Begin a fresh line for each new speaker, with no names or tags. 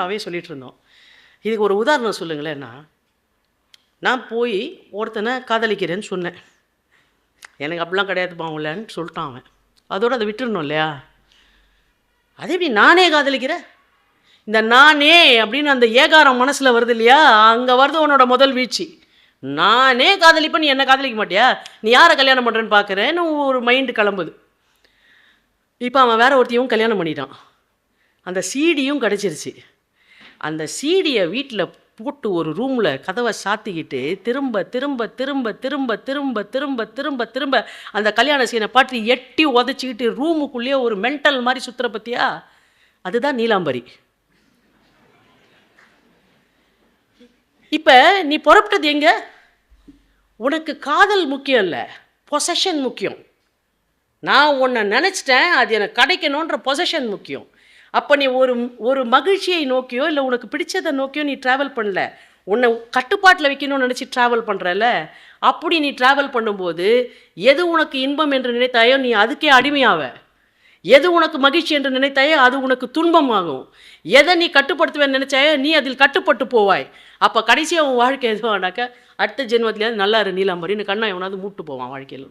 நாவே சொல்லிகிட்டு இருந்தோம். இதுக்கு ஒரு உதாரணம் சொல்லுங்களேன்னா நான் போய் ஒருத்தனை காதலிக்கிறேன்னு சொன்னேன். எனக்கு அப்படிலாம் கிடையாது பாவலன்னு சொல்லிட்டான் அவன். அதோடு அதை விட்டுறணும் இல்லையா? அதே எப்படி நானே காதலிக்கிறேன்? இந்த நானே அப்படின்னு அந்த ஏகாரம் மனசில் வருது இல்லையா? அங்கே வருது உன்னோட முதல் வீழ்ச்சி. நானே காதலிப்பேன் நீ என்ன காதலிக்க மாட்டியா? நீ யாரை கல்யாணம் பண்ணுறேன்னு பார்க்குறேன்னு ஒரு மைண்டு கிளம்புது. இப்போ அவன் வேற ஒருத்தையும் கல்யாணம் பண்ணிட்டான். அந்த சீடியும் கிடச்சிருச்சு. அந்த சீடியை வீட்டில் போட்டு ஒரு ரூமில் கதவை சாத்திக்கிட்டு திரும்ப திரும்ப திரும்ப திரும்ப திரும்ப திரும்ப திரும்ப திரும்ப அந்த கல்யாண சீனை பாட்டு எட்டி உதச்சிக்கிட்டு ரூமுக்குள்ளேயே ஒரு மென்டல் மாதிரி சுற்றுற பற்றியா அதுதான் நீலாம்பரி. இப்போ நீ புறப்பட்டது எங்க? உனக்கு காதல் முக்கியம் இல்லை பொசஷன் முக்கியம். நான் உன்னை நினச்சிட்டேன் அது எனக்கு கிடைக்கணுன்ற பொசஷன் முக்கியம். அப்போ நீ ஒரு ஒரு மகிழ்ச்சியை நோக்கியோ இல்லை உனக்கு பிடிச்சதை நோக்கியோ நீ ட்ராவல் பண்ணல. உன்னை கட்டுப்பாட்டில் வைக்கணும்னு நினச்சி ட்ராவல் பண்ணுறல அப்படி நீ ட்ராவல் பண்ணும்போது எது உனக்கு இன்பம் என்று நினைத்தாயோ நீ அதுக்கே அடிமையாவ. எது உனக்கு மகிழ்ச்சி என்று நினைத்தாயோ அது உனக்கு துன்பமாகும் எதை நீ கட்டுப்படுத்துவேன்னு நினைச்சாயோ நீ அதில் கட்டுப்பட்டு போவாய். அப்போ கடைசியாக உன் வாழ்க்கை எதுவானாக்கா அடுத்த ஜென்மத்திலேயாவது நல்லா இரு நீலாம்பரின்னு கண்ணா எவனாவது மூட்டு போவான் வாழ்க்கையில்.